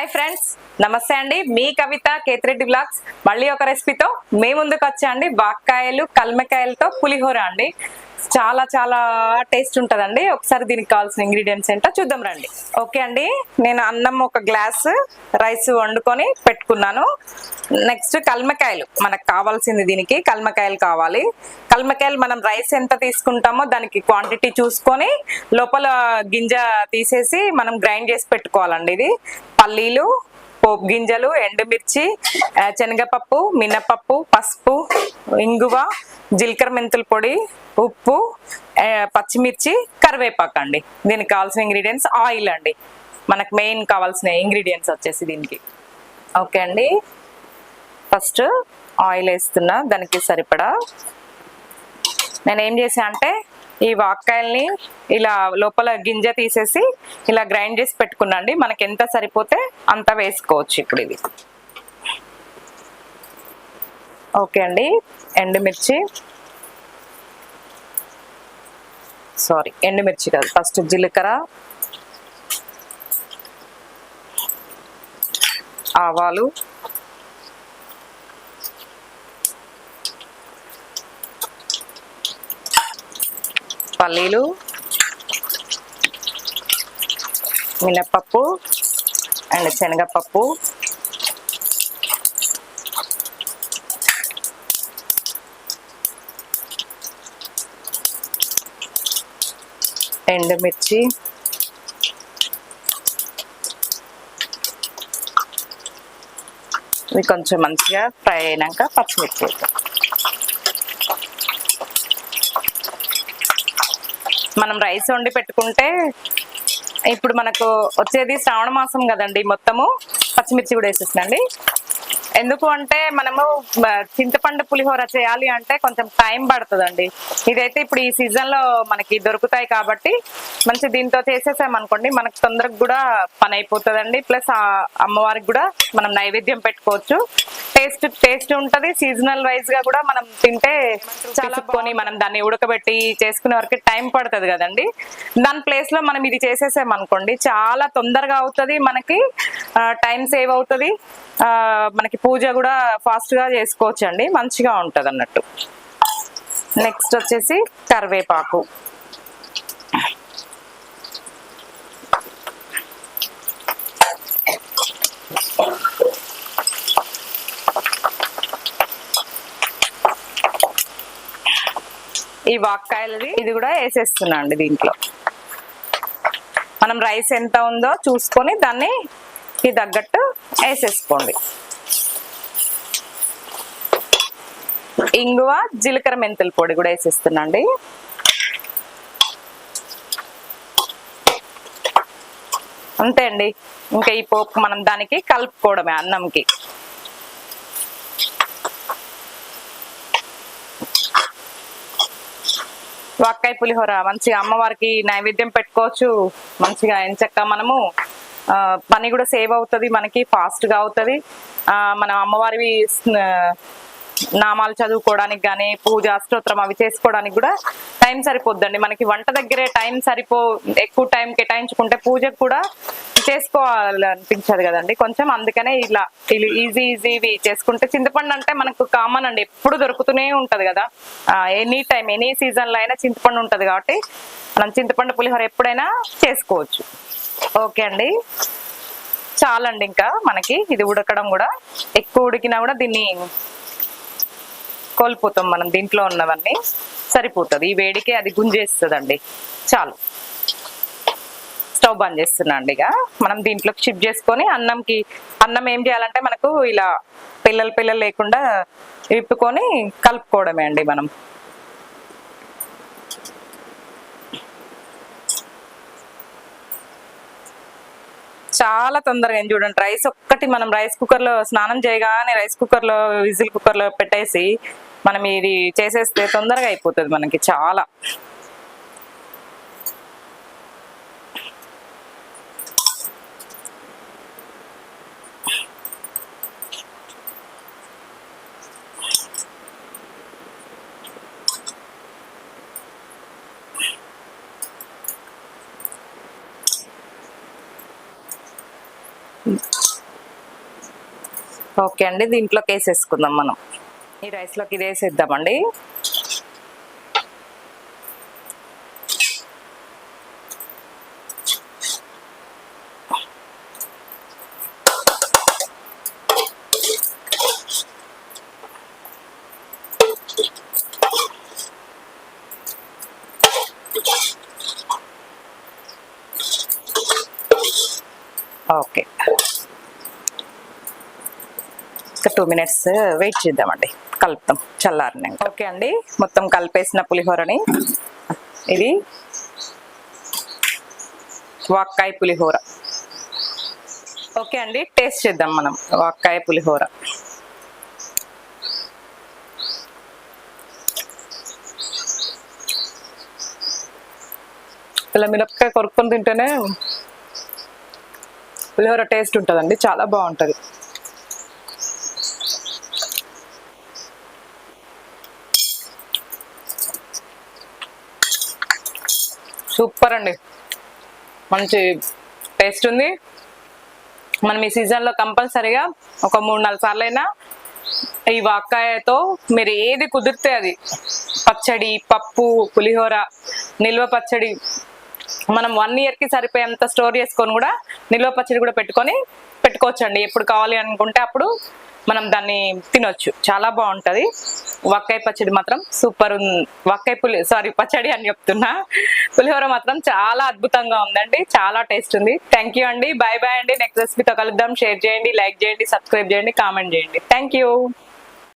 Hi friends నమస్తే అండి. మీ కవిత కేతిరెడ్డి బ్లాగ్స్. మళ్ళీ ఒక రెసిపీతో మీ ముందుకు వచ్చా అండి. వాక్కాయలు కల్మకాయలతో పులిహోర అండి. చాలా చాలా టేస్ట్ ఉంటుందండి. ఒకసారి దీనికి కావాల్సిన ఇంగ్రీడియంట్స్ ఏంటో చూద్దాం రండి. ఓకే అండి. నేను అన్నం ఒక గ్లాస్ రైస్ వండుకొని పెట్టుకున్నాను. నెక్స్ట్ కల్మకాయలు. మనకు కావాల్సింది దీనికి కల్మకాయలు కావాలి. కల్మకాయలు మనం రైస్ ఎంత తీసుకుంటామో దానికి క్వాంటిటీ చూసుకొని లోపల గింజ తీసేసి మనం గ్రైండ్ చేసి పెట్టుకోవాలండి ఇది. పల్లీలు పోపు గింజలు ఎండుమిర్చి శనగపప్పు మినపప్పు పసుపు ఇంగువ జీలకర్ర మెంతుల పొడి ఉప్పు పచ్చిమిర్చి కరివేపాకు అండి. దీనికి కావాల్సిన ఇంగ్రీడియంట్స్ ఆయిల్ అండి. మనకు మెయిన్ కావాల్సిన ఇంగ్రీడియంట్స్ వచ్చేసి దీనికి. ఓకే అండి. ఫస్ట్ ఆయిల్ వేస్తున్నా దానికి సరిపడా. నేను ఏం చేసా అంటే ఈ వాక్కాయల్ని ఇలా లోపల గింజ తీసేసి ఇలా గ్రైండ్ చేసి పెట్టుకున్నాండి మనకి ఎంత సరిపోతే అంత వేసుకోవచ్చు ఇప్పుడు ఇది. ఓకే అండి. ఎండుమిర్చి. సారీ ఎండుమిర్చి కాదు ఫస్ట్ జీలకర్ర. ఆవాలు. పల్లీలు. మినప్పప్పు. అండ్ శనగపప్పు. ఎండుమిర్చి. ఇవి కొంచెం మంచిగా ఫ్రై అయినాక పచ్చిమిర్చి వేద్దాం. మనం రైస్ వండి పెట్టుకుంటే ఇప్పుడు మనకు వచ్చేది శ్రావణ మాసం కదండి మొత్తము. పచ్చిమిర్చి కూడా వేసేసినండి. ఎందుకు అంటే మనము చింతపండు పులిహోర చేయాలి అంటే కొంచెం టైం పడుతుందండి. ఇదైతే ఇప్పుడు ఈ సీజన్లో మనకి దొరుకుతాయి కాబట్టి మంచి దీంతో చేసేసాం అనుకోండి మనకు తొందరగా కూడా పని అయిపోతుందండి. ప్లస్ ఆ అమ్మవారికి కూడా మనం నైవేద్యం పెట్టుకోవచ్చు. టేస్ట్ టేస్ట్ ఉంటది. సీజనల్ వైజ్గా కూడా మనం తింటే చాలా కొని మనం దాన్ని ఉడకబెట్టి చేసుకునే వరకు టైం పడుతుంది కదండి. దాని ప్లేస్లో మనం ఇది చేసేసాం అనుకోండి చాలా తొందరగా అవుతుంది మనకి. టైం సేవ్ అవుతుంది. మనకి పూజ కూడా ఫాస్ట్గా చేసుకోవచ్చు అండి మంచిగా ఉంటుంది అన్నట్టు నెక్స్ట్ వచ్చేసి కరివేపాకు. ఈ వాక్కాయలది ఇది కూడా వేసేస్తున్నా అండి దీంట్లో. మనం రైస్ ఎంత ఉందో చూసుకొని దాన్ని కి తగ్గట్టు వేసేసుకోండి. ఇంగువ జీలకర్ర మెంతుల పొడి కూడా వేసేస్తున్నాండి. అంతే అండి. ఇంకా ఈ పోపు మనం దానికి కలుపుకోవడమే అన్నంకి. వక్కాయ పులిహోర మంచిగా అమ్మవారికి నైవేద్యం పెట్టుకోవచ్చు. మంచిగా ఎంచక్క మనము. పని కూడా సేవ్ అవుతుంది మనకి ఫాస్ట్గా అవుతుంది. మన అమ్మవారివి నామాలు చదువుకోవడానికి కానీ పూజ అష్టోత్తరం అవి చేసుకోవడానికి కూడా టైం సరిపోద్దండి. మనకి వంట దగ్గరే టైం సరిపో ఎక్కువ టైం కేటాయించుకుంటే పూజకు కూడా చేసుకోవాలనిపించదు కదండి. కొంచెం అందుకనే ఇలా ఈజీ ఈజీవి చేసుకుంటే చింతపండు అంటే మనకు కామన్ అండి. ఎప్పుడు దొరుకుతూనే ఉంటది కదా. ఎనీ టైం ఎనీ సీజన్లో అయినా చింతపండు ఉంటది కాబట్టి మనం చింతపండు పులిహోర ఎప్పుడైనా చేసుకోవచ్చు. ఓకే అండి. చాలండి ఇంకా మనకి. ఇది ఉడకడం కూడా. ఎక్కువ ఉడికినా కూడా దీన్ని కోల్పోతాం మనం దీంట్లో ఉన్నవన్నీ. సరిపోతుంది. ఈ వేడికే అది గుంజేస్తుందండి. చాలు. స్టవ్ బంద్ చేస్తున్నా అండి ఇక. మనం దీంట్లోకి షిఫ్ట్ చేసుకొని అన్నంకి అన్నం ఏం చేయాలంటే మనకు ఇలా పిల్లలు పిల్లలు లేకుండా విప్పుకొని కలుపుకోవడమే అండి మనం. చాలా తొందరగా చూడండి. రైస్ ఒక్కటి మనం రైస్ కుక్కర్లో స్నానం చేయగానే రైస్ కుక్కర్లో విజిల్ కుక్కర్లో పెట్టేసి మనం ఇది చేసేస్తే తొందరగా అయిపోతుంది మనకి చాలా. ఓకే అండి దీంట్లోకి వేసేసుకుందాం మనం. ఈ రైస్లోకి ఇది వేసేద్దామండి ఓకే ఒక టూ మినిట్స్ వెయిట్ చేద్దామండి. కలుపుతాం చల్లారినాక. ఓకే అండి. మొత్తం కలిపేసిన పులిహోరని. ఇది వాక్కాయ పులిహోర. ఓకే అండి టేస్ట్ చేద్దాం మనం. వాక్కాయ పులిహోర. ఇలా మిరపకాయ కొరుక్కొని తింటేనే పులిహోర టేస్ట్ ఉంటుందండి చాలా బాగుంటుంది. సూపర్ అండి. మంచి టేస్ట్ ఉంది. మనం ఈ సీజన్లో కంపల్సరీగా ఒక మూడు నాలుగు సార్లు అయినా ఈ వాక్కాయతో మీరు ఏది కుదిరితే అది పచ్చడి పప్పు పులిహోర నిల్వ పచ్చడి మనం వన్ ఇయర్కి సరిపోయేంత స్టోర్ చేసుకొని కూడా నిల్వ పచ్చడి కూడా పెట్టుకొని పెట్టుకోవచ్చండి. ఎప్పుడు కావాలి అనుకుంటే అప్పుడు మనం దాన్ని తినొచ్చు. చాలా బాగుంటుంది. వక్కాయ పచ్చడి మాత్రం సూపర్ ఉంది వక్కాయ పులి సారీ పచ్చడి అని చెప్తున్నా. పులిహోర మాత్రం చాలా అద్భుతంగా ఉందండి. చాలా టేస్ట్ ఉంది. థ్యాంక్ యూ అండి. బాయ్ బాయ్ అండి. నెక్స్ట్ రెసిపీతో కలుద్దాం. షేర్ చేయండి లైక్ చేయండి సబ్స్క్రైబ్ చేయండి కామెంట్ చేయండి. Thank you